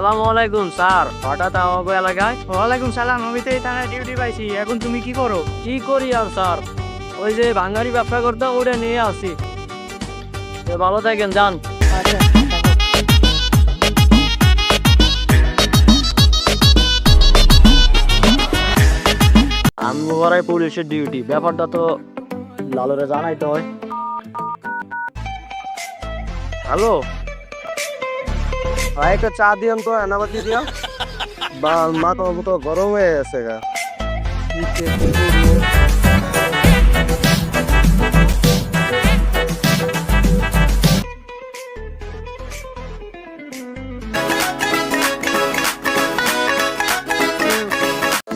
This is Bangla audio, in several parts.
আসসালামু আলাইকুম স্যার। হঠাৎ আমাকে এলাকায় ওয়ালাইকুম সালাম আমি তো এই থানায় ডিউটি পাইছি। এখন তুমি কি করো? কি করি আর স্যার? ওই যে বাঙালি ব্যবসা করতাম ওটা নিয়ে আসি। তো ভালো থাকেন যান। আচ্ছা আমি ওরাই পুলিশের ডিউটি ব্যাপারটা তো লালরে জানাইতে হয়। হ্যালো? ভাই, একটা চা দিয়াম তো, এনাবাতি দিয়াম বা, মাথা মতো গরম হয়ে গেছে গা।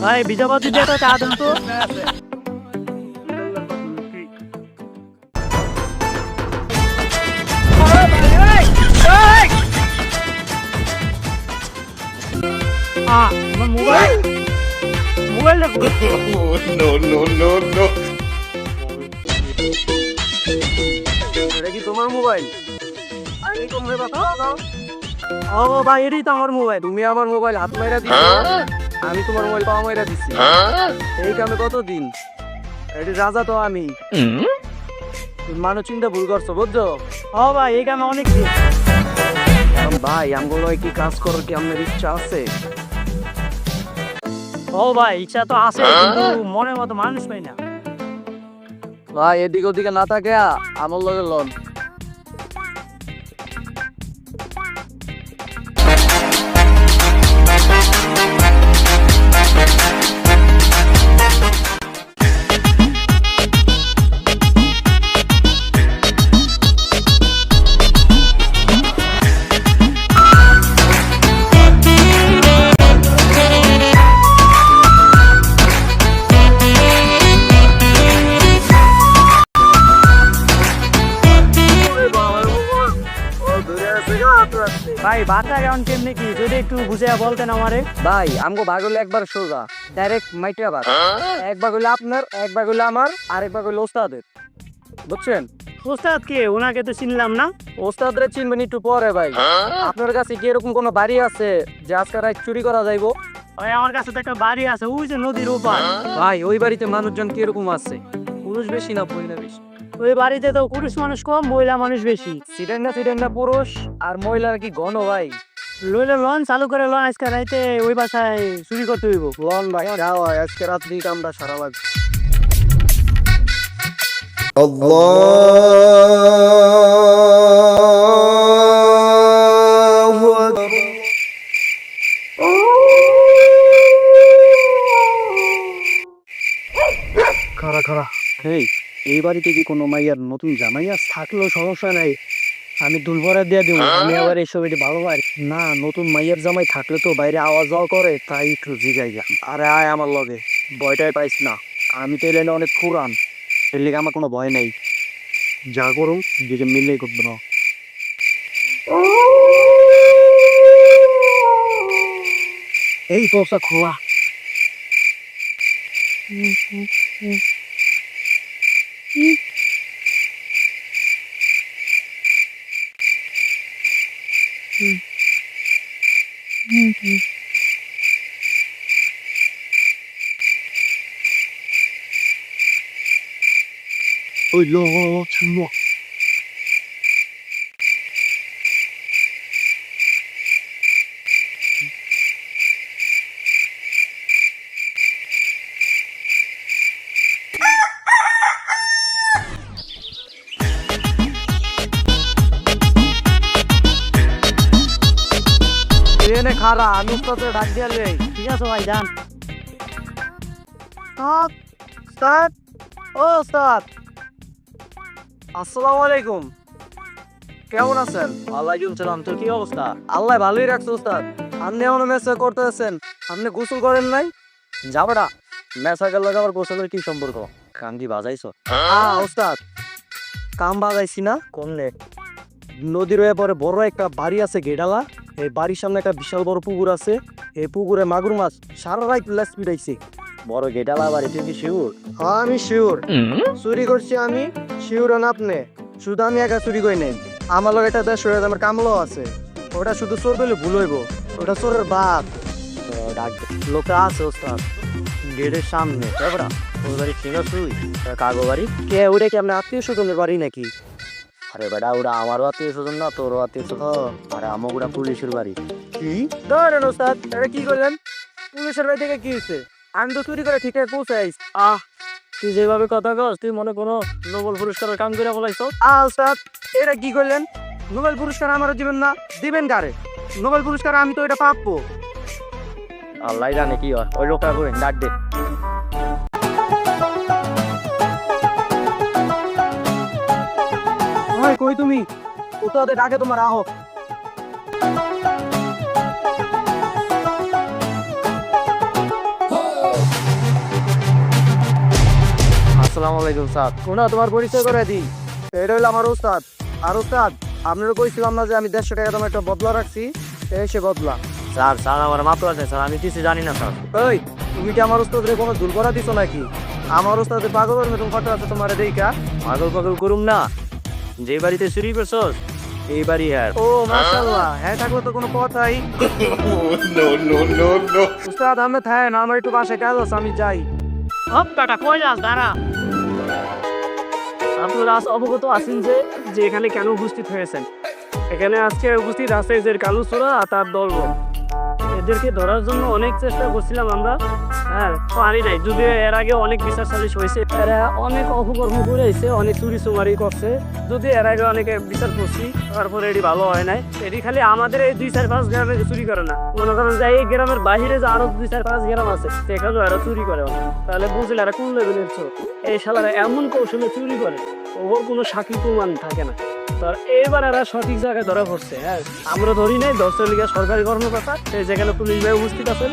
ভাই বিজাবাতি দিয়ে একটা চা দেন তো। আমার তোমার মোবাইল। ভাই আমার মোবাইল তুমি আমার মোবাইল হাত মাইরা আমি তোমার মোবাইল পাওয়া মাইরা দিচ্ছি এই কামে কত দিন এটি রাজা তো আমি মানুষ চিন্তা ভুল করছ বুঝছ ও ভাই এই কামে অনেক ভাই আমগুলো কি কাজ করার কি আপনার ইচ্ছা আছে ও ভাই ইচ্ছা তো আছে কিন্তু মনের মতো মানুষ পাই না। ভাই এদিক ওদিকে না থাকে আমার লগে লন। ভাই বাচ্চা কেমন কেমনি কি? যদি একটু বুঝে বলতেন আমারে। ভাই আমগো ভাগ হলো একবার সোজা। ডাইরেক্ট মাইটা ভাগ এক ভাগ হলো আপনার এক ভাগ হলো আমার আর এক ভাগ হলো ওস্তাদের। বুঝছেন? ওস্তাদ কে? ওনাকে তো চিনলাম না। ওস্তাদরে চিনবেন একটু পরে ভাই। আপনার কাছে কি এরকম কোনো বাড়ি আছে যে আজকে রাত চুরি করা যাইবো? ভাই আমার কাছে তো একটা বাড়ি আছে ওই যে নদীর ওপার। ভাই ওই বাড়িতে মানুষজন কি এরকম আছে? পুরুষ বেশি না মহিলা বেশি? ওই বাড়িতে তো পুরুষ মানুষ কম মহিলা মানুষ বেশি। সিডেন্ডা সিডেন্ডা পুরুষ আর মহিলা কি ঘন ভাই? লইলে লন চালু করে লন আজকে রাইতে ওই বাসায় চুরি করতে হইব। লন ভাই যাও আজকে রাত্রি কামটা সারা লাগবে খারা খারা এই বাড়িতে কি কোনো মাইয়ার নতুন জামাইয়া থাকলেও সমস্যা নাই? আমি দুলভরা দিয়ে দেবো আমি আবার এইসব এটি ভালো পারি না নতুন মাইয়ার জামাই থাকলে তো বাইরে আওয়াজ যাওয়া করে তাই একটু জিগাই যা আরে আয় আমার লগে ভয়টাই পাইস না। আমি তো এলেন অনেক পুরান এর লিগে আমার কোনো ভয় নেই। যা করুম দিকে মিললেই করবে না। এই তোসা খোলা। 응. 응. 응. 응. 일로 와, 잘 놓아. এনে খারা আমি উস্তাদে ডাক দিয়া লই ঠিক আছে ভাই যান। উস্তাদ ও উস্তাদ আসসালামু আলাইকুম। কেমন আছেন? ওয়ালাইকুম সালাম তোর কি অবস্থা? আল্লাহ ভালোই রাখছে উস্তাদ আপনি এমন মেসেজ করতেছেন আপনি গোসল করেন নাই? যাবড়া মেসাকের লগে আবার গোসলের কি সম্পর্ক? কান্দি বাজাইছো? হ্যাঁ উস্তাদ কাম বাজাইছি না। কোনলে নদীর পরে বড় একটা বাড়ি আছে গেডালা। এই বাড়ির সামনে একটা বিশাল বড় পুকুর আছে। এই পুকুরে মাগুর মাছ সারা রাত লেস পিটাইছে। বড় গেটালা বাড়ি তুই কি শিউর? হ্যাঁ আমি শিওর চুরি করছি আমি শিওর না আপনি। শুধু আমি একা চুরি করি নাই। আমার লগে একটা দেশ আমার কামলাও আছে। ওটা শুধু চোর বলে ভুল হইব। ওটা চোরের বাপ। লোকটা আছে ওস্তাদ। গেটের সামনে। তারপরা ওই বাড়ি ঠিক আছে কাগো বাড়ি? কে ওটা কি আপনার আত্মীয় স্বজনের বাড়ি নাকি? আরে বেটা ওটা আমারও আত্মীয় স্বজন না তোরও আত্মীয় স্বজন আরে আমার ওটা পুলিশের বাড়ি। কি? ধরেন ওস্তাদ এটা কি করলেন? পুলিশের বাড়ি থেকে কি হচ্ছে আমি তো চুরি করে ঠিকঠাক পৌঁছাই আহ তুই যেভাবে কথা কস তুই মনে কোনো নোবেল পুরস্কারের কাম করে বলাইছ? আ ওস্তাদ এটা কি করলেন? নোবেল পুরস্কার আমার দিবেন না দিবেন কারে? নোবেল পুরস্কার আমি তো এটা পাবো। আল্লাহ জানে কি হয় ওই লোকটা করে ডাক দে। কই তুমি? ওস্তাদের ডাকে তোমার আহ আসসালামু আলাইকুম স্যার। শোনা তোমার পরিচয় করে দিই। এটা হলো আমার ওস্তাদ। আর ওস্তাদ আপনারা কইছিলাম না যে আমি দেড়শো টাকা তোমার একটা বদলা রাখছি? এই সে বদলা। স্যার স্যার আমার মাত্র আছে স্যার আমি কিছু জানি না স্যার। ওই তুমি কি আমার ওস্তাদের কোনো করা দিছো নাকি? আমার ওস্তাদের পাগলের মতন কথা আছে তোমার দেখা পাগল পাগল করুম না। যে বাড়িতে চুরি করছস এই বাড়ি হ্যাঁ ও মাশাআল্লাহ। হ্যাঁ থাকলে তো কোনো কথাই। No, no, no, no. উস্তাদ আমি থাকেন আমার একটু বাসায় কাজ আছে আমি যাই। হপ কাটা কই যাস? দাঁড়া। আপনারা আজ অবগত আছেন যে যে এখানে কেন উপস্থিত হয়েছেন? এখানে আজকে উপস্থিত আছে যে কালু আর তার দলবল এদেরকে ধরার জন্য অনেক চেষ্টা করছিলাম আমরা। হ্যাঁ পারি নাই, যদিও এর আগে অনেক বিচার সালিশ হয়েছে। এরা অনেক অপকর্ম করে এসে অনেক চুরি চুমারি করছে। যদি এর আগে অনেকে বিচার করছি, তারপরে এটি ভালো হয় নাই। এটি খালি আমাদের এই দুই চার পাঁচ গ্রামে চুরি করে না। মনে করেন যে এই গ্রামের বাইরে যে আরও দুই চার পাঁচ গ্রাম আছে, সেখানেও এরা চুরি করে। তাহলে বুঝলে এরা কোন লেভেলের চোর? এই শালারা এমন কৌশলে চুরি করে, ওর কোনো সাক্ষী প্রমাণ থাকে না। তার এবার এরা সঠিক জায়গায় ধরা পড়ছে হ্যাঁ। আমরা ধরি নাই, দশের লিগে সরকারি কর্মকর্তা সেই যেখানে পুলিশ ভাই উপস্থিত আছেন,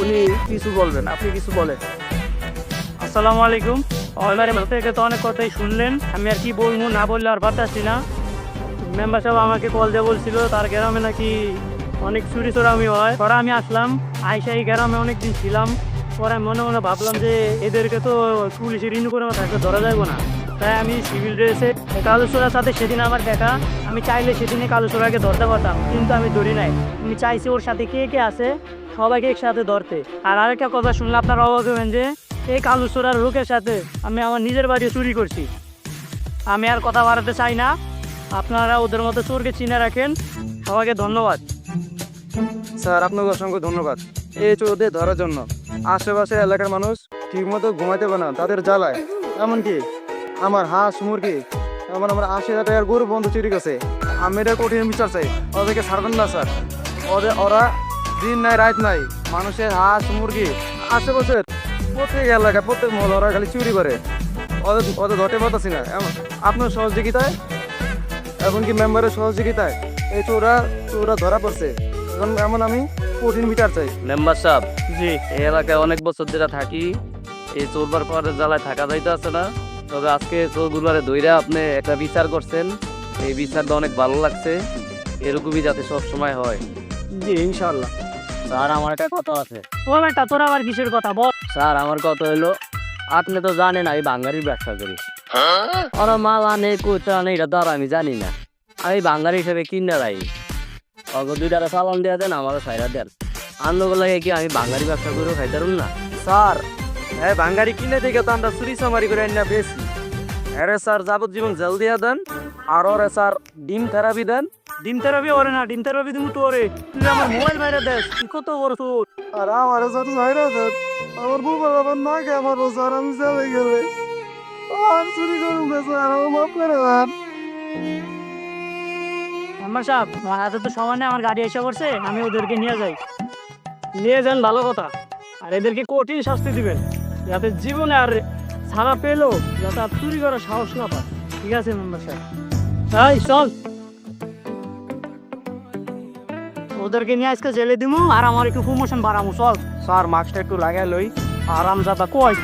উনি কিছু বলবেন, আপনি কিছু বলেন। আসসালামু আলাইকুম। আমার থেকে তো অনেক কথাই শুনলেন, আমি আর কি বলব না বললে আর পারতাছি না। মেম্বার সাহেব আমাকে কল দিয়ে বলছিল, তার গ্রামে নাকি অনেক চুরি চোরামি হয়। পরে আমি আসলাম, আইসা এই গ্রামে অনেক দিন ছিলাম। পরে মনে মনে ভাবলাম যে এদেরকে তো পুলিশের ইউনিফর্মে থাকলে ধরা যাবে না। তাই আমি সিভিল ড্রেসে কালো চোরার সাথে সেদিন আমার দেখা। আমি চাইলে সেদিনে কালো চোরাকে ধরতে পারতাম, কিন্তু আমি ধরি নাই। আমি চাইছি ওর সাথে কে কে আছে, সবাইকে একসাথে ধরতে। আর আরেকটা কথা শুনলে আপনারা অবাক হবেন যে, এই কালো চোরার লোকের সাথে আমি আমার নিজের বাড়ি চুরি করছি। আমি আর কথা বাড়াতে চাই না। আপনারা ওদের মতো চোরকে চিনে রাখেন। সবাইকে ধন্যবাদ। স্যার, আপনাকে অসংখ্য ধন্যবাদ। এই চোরদের ধরার জন্য। আশেপাশের এলাকার মানুষ ঠিকমতো ঘুমাইতে পারে না, তাদের জ্বালায়। এমনকি আমার হাঁস, মুরগি এমন আমার আশি হাজার টাকার গরু বন্ধু চুরি গেছে আমি এটা কঠিন বিচার চাই, ওদেরকে ছাড়বেন না, স্যার। ওদের, ওরা দিন নাই, রাত নাই, মানুষের হাঁস, মুরগি, আশেপাশের প্রত্যেক এলাকা প্রত্যেক মহল ওরা খালি চুরি করে। ওদের ওদের ধরতে পারতেছি না। আপনার সহযোগিতায়, এমনকি মেম্বারের সহযোগিতায় এই চোরা চোরা ধরা পড়ছে। এখন এমন আমি কঠিন বিচার চাই। মেম্বার সাহেব জি এই এলাকায় অনেক বছর যেটা থাকি, এই চোরবার পরের জ্বালায় থাকা যাইতে আছে না। তবে আজকে চোরগুলারে দইরা আপনি একটা বিচার করছেন। এই বিচারটা অনেক ভালো লাগছে। এরকমই যাতে সব সময় হয়। জি ইনশাল্লাহ স্যার আমার একটা কথা আছে। ও বেটা তোর আবার কিসের কথা? বল। স্যার আমার কথা হলো আপনি তো জানেন আমি বাঙালির ব্যবসা করি। ওরা মাল আনে কোথা আনে এটা তো আমি জানি না। আমি বাঙালি হিসেবে কিনে রাই? অগ দুইটারে চালান দেওয়া দেন আমারও সাইরা দেন। আনলোক লাগে কি আমি বাঙালি ব্যবসা করেও খাইতারুম না? স্যার হ্যাঁ ভাঙ্গারি কিনে থেকে তো আমরা চুরি চামারি করে না বেশি। আরে স্যার যাবজ্জীবন জেল দিয়া দেন আর ওরে স্যার ডিম থেরাপি দেন। ডিম থেরাপি ওরে না ডিম থেরাপি তুমি তো ওরে। তুই আমার মোবাইল বাইরে দেস তুই কত বড় তোর আর আমার স্যার ছাইরা দেন। আমার মোবাইল আমার না কে? আমার স্যার আমি জেলে গেলে। আর চুরি করুন না স্যার আমার মাফ করে দেন। আমার সাহেব হাতে তো সময় আমার গাড়ি এসে পড়ছে আমি ওদেরকে নিয়ে যাই। নিয়ে যান ভালো কথা। আর এদেরকে কঠিন শাস্তি দিবেন। যাতে জীবনে আর ছাড়া পেলেও যাতে আর চুরি করার সাহস না পায়। ঠিক আছে মেম্বার সাহেব? তাই চল। ওদেরকে নিয়ে আজকে জেলে দিমু আর আমার একটু প্রমোশন বাড়ামু চল। স্যার মাস্কটা একটু লাগাই লই। আরাম যাতা কয়